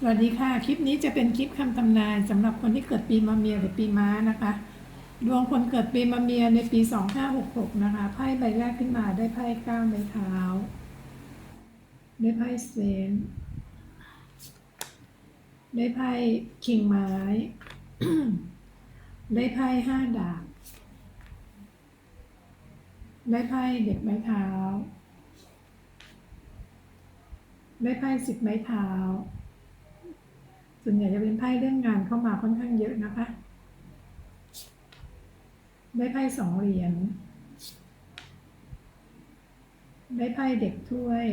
สวัสดีค่ะ คลิปนี้จะเป็นคลิปคำทำนายสำหรับคนที่เกิดปีมะเมียหรือปีม้านะคะ ดวงคนเกิดปีมะเมียในปี 2566 นะคะ ไพ่ใบแรกขึ้นมาได้ไพ่เก้าไม้เท้า ได้ไพ่เซนได้ไพ่คิงไม้ ได้ไพ่ห้าดาบ ได้ไพ่เด็กไม้เท้า ได้ไพ่สิบไม้เท้า ส่วนใหญ่จะเป็นไพ่เรื่องงานเข้ามาค่อนข้างเยอะนะคะ ได้ไพ่สองเหรียญ ได้ไพ่เด็กถ้วย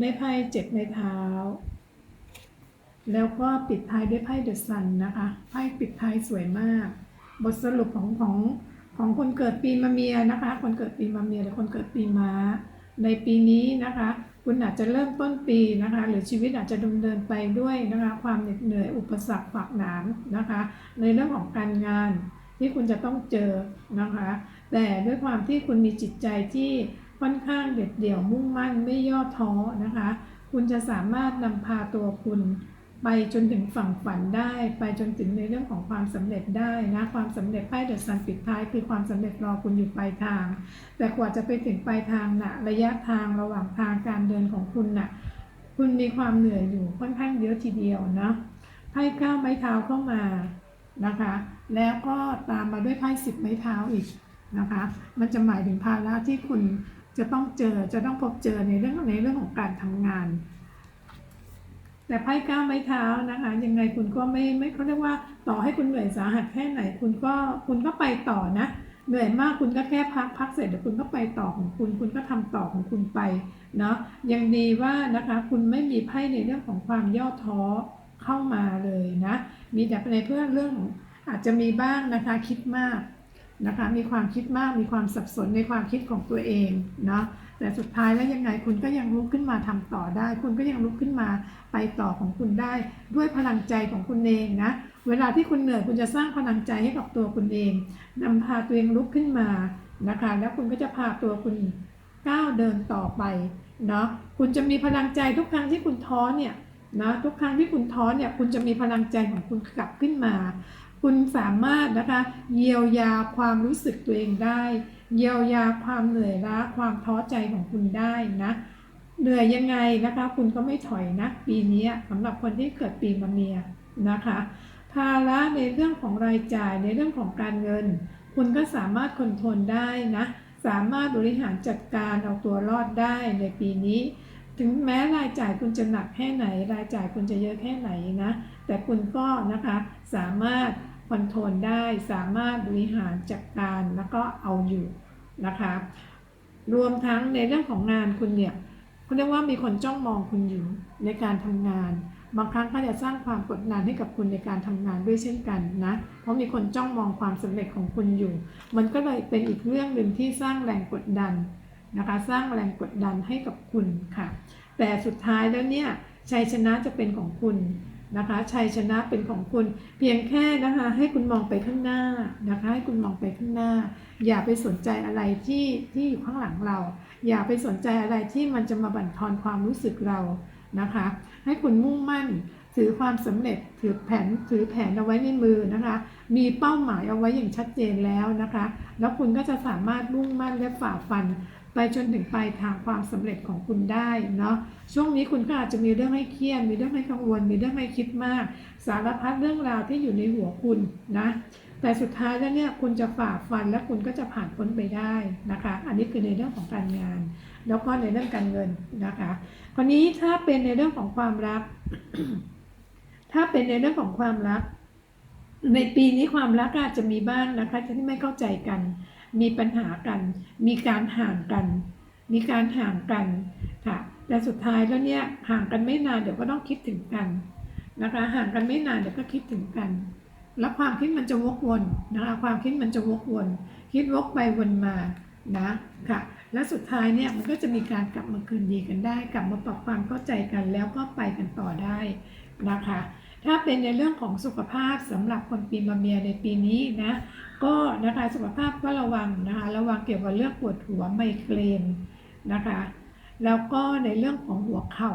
ได้ไพ่เจ็ดไม้เท้า แล้วก็ปิดท้ายด้วยไพ่เดอะซันนะคะ ไพ่ปิดท้ายสวยมาก บทสรุปของของของคนเกิดปีมะเมียนะคะ คนเกิดปีมะเมียหรือคนเกิดปีม้า ในปีนี้นะคะ คุณอาจจะเริ่มต้นปีนะคะ หรือชีวิตอาจจะดำเนินไปด้วยนะคะ ความเหน็ดเหนื่อยอุปสรรคฝักหนามนะคะ ในเรื่องของการงานที่คุณจะต้องเจอนะคะ แต่ด้วยความที่คุณมีจิตใจที่ค่อนข้างเด็ดเดี่ยวมุ่งมั่นไม่ย่อท้อนะคะ คุณจะสามารถนำพาตัวคุณ ไปจนถึงฝั่งฝันได้ ไปจนถึงในเรื่องของความสำเร็จได้นะความสำเร็จป้ายเดอะซันปิดท้ายคือความสำเร็จรอคุณอยู่ปลายทาง แต่กว่าจะไปถึงปลายทางน่ะระยะทางระหว่างทางการเดินของคุณน่ะคุณมีความเหนื่อยอยู่ค่อนข้างเยอะทีเดียวนะไพ่ก้าวไม้เท้าเข้ามานะคะ แล้วก็ตามมาด้วยไพ่สิบไม้เท้าอีกนะคะ มันจะหมายถึงภาระที่คุณจะต้องเจอจะต้องพบเจอในเรื่องในเรื่องของการทำงาน แต่ไพ่ก้าวไม้เท้านะคะ ยังไงคุณก็ไม่ไม่เขาเรียกว่าต่อให้คุณเหนื่อยสาหัสแค่ไหน คุณก็คุณก็ไปต่อนะเหนื่อยมากคุณก็แค่พักพักเสร็จเดี๋ยวคุณก็ไปต่อของคุณ คุณก็ทำต่อของคุณไปเนาะยังดีว่านะคะคุณไม่มีไพ่ในเรื่องของความย่อท้อเข้ามาเลยนะมีแต่ในเพื่อเรื่องของอาจจะมีบ้างนะคะคิดมากนะคะมีความคิดมากมีความสับสนในความคิดของตัวเองเนาะ แต่สุดท้ายแล้วยังไงคุณก็ยังลุกขึ้นมาทำต่อได้ คุณก็ยังลุกขึ้นมาไปต่อของคุณได้ ด้วยพลังใจของคุณเองนะ เวลาที่คุณเหนื่อยคุณจะสร้างพลังใจให้กับตัวคุณเองนำพาตัวเองลุกขึ้นมานะคะ แล้วคุณก็จะพาตัวคุณก้าวเดินต่อไปเนาะคุณจะมีพลังใจทุกครั้งที่คุณท้อเนี่ยนะทุกครั้งที่คุณท้อเนี่ยคุณจะมีพลังใจของคุณกลับขึ้นมา คุณสามารถนะคะเยียวยาความรู้สึกตัวเองได้ เยียวยาความเหนื่อยล้าความท้อใจของคุณได้นะเหนื่อยยังไงนะคะ คุณก็ไม่ถอยนะ ปีนี้สำหรับคนที่เกิดปีมะเมียนะคะภาระในเรื่องของรายจ่ายในเรื่องของการเงิน คุณก็สามารถคอนโทรลได้นะ สามารถบริหารจัดการเอาตัวรอดได้ในปีนี้ ถึงแม้รายจ่ายคุณจะหนักแค่ไหน รายจ่ายคุณจะเยอะแค่ไหนนะ แต่คุณก็นะคะสามารถ คอนโทรลได้สามารถบริหารจัดการแล้วก็เอาอยู่นะคะ รวมทั้งในเรื่องของงานคุณเนี่ยเขาเรียกว่ามีคนจ้องมองคุณอยู่ในการทำงาน บางครั้งก็จะสร้างความกดดันให้กับคุณในการทำงานด้วยเช่นกันนะ เพราะมีคนจ้องมองความสำเร็จของคุณอยู่ มันก็เลยเป็นอีกเรื่องหนึ่งที่สร้างแรงกดดันนะคะ สร้างแรงกดดันให้กับคุณค่ะ แต่สุดท้ายแล้วเนี่ยชัยชนะจะเป็นของคุณ นะคะชัยชนะเป็นของคุณเพียงแค่นะคะให้คุณมองไปข้างหน้านะคะให้คุณมองไปข้างหน้า อย่าไปสนใจอะไรที่ที่อยู่ข้างหลังเรา อย่าไปสนใจอะไรที่มันจะมาบั่นทอนความรู้สึกเรานะคะ ให้คุณมุ่งมั่น ถือความสำเร็จถือแผนถือแผนเอาไว้ในมือนะคะ มีเป้าหมายเอาไว้อย่างชัดเจนแล้วนะคะ แล้วคุณก็จะสามารถมุ่งมั่นและฝ่าฟัน ไปจนถึงปลายทางความสำเร็จของคุณได้เนาะช่วงนี้คุณก็อาจจะมีเรื่องให้เครียดมีเรื่องให้กังวล มีเรื่องให้คิดมาก สารพัดเรื่องราวที่อยู่ในหัวคุณนะแต่สุดท้ายแล้วเนี่ยคุณจะฝ่าฟันและคุณก็จะผ่านพ้นไปได้นะคะ อันนี้คือในเรื่องของการงาน แล้วก็ในเรื่องการเงินนะคะ คราวนี้ถ้าเป็นในเรื่องของความรัก ถ้าเป็นในเรื่องของความรัก ในปีนี้ความรักอาจจะมีบ้างนะคะที่ไม่เข้าใจกัน มีปัญหากัน มีการห่างกัน มีการห่างกันค่ะ แต่สุดท้ายแล้วเนี่ยห่างกันไม่นานเดี๋ยวก็ต้องคิดถึงกันนะคะห่างกันไม่นานเดี๋ยวก็คิดถึงกัน แล้วความคิดมันจะวกวนนะคะความคิดมันจะวกวน คิดวกไปวนมานะค่ะและสุดท้ายเนี่ยมันก็จะมีการกลับมาคืนดีกันได้ กลับมาปรับความเข้าใจกันแล้วก็ไปกันต่อได้นะคะ ถ้าเป็นในเรื่องของสุขภาพสำหรับคนปีมะเมียในปีนี้นะก็นะคะสุขภาพก็ระวังนะคะระวังเกี่ยวกับเรื่องปวดหัวไมเกรนนะคะแล้วก็ในเรื่องของหัวเข่า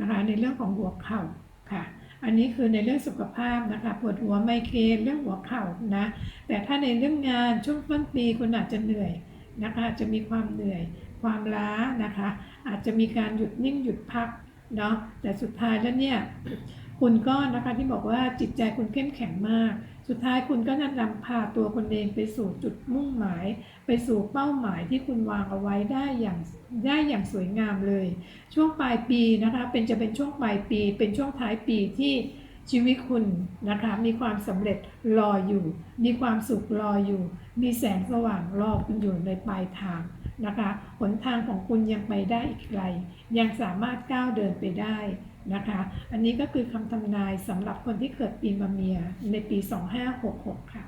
นะคะในเรื่องของหัวเข่าค่ะอันนี้คือในเรื่องสุขภาพนะคะปวดหัวไมเกรนเรื่องหัวเข่านะแต่ถ้าในเรื่องงานช่วงต้นปีคุณอาจจะเหนื่อยนะคะอาจจะมีความเหนื่อยความล้านะคะ อาจจะมีการหยุดนิ่งหยุดพักเนาะแต่สุดท้ายแล้วเนี่ย คุณก็นะคะที่บอกว่าจิตใจคุณเข้มแข็งมาก สุดท้ายคุณก็นำพาตัวคนเองไปสู่จุดมุ่งหมาย ไปสู่เป้าหมายที่คุณวางเอาไว้ได้อย่างได้อย่างสวยงามเลย ช่วงปลายปีนะคะ เป็นจะเป็นช่วงปลายปี เป็นช่วงท้ายปีที่ชีวิตคุณนะคะมีความสำเร็จรออยู่ มีความสุขรออยู่ มีแสงสว่างรอคุณอยู่ในปลายทาง นะคะหนทางของคุณยังไปได้อีกไกล ยังสามารถก้าวเดินไปได้นะคะ อันนี้ก็คือคำทำนายสำหรับคนที่เกิดปีมะเมียในปี 2566 ค่ะ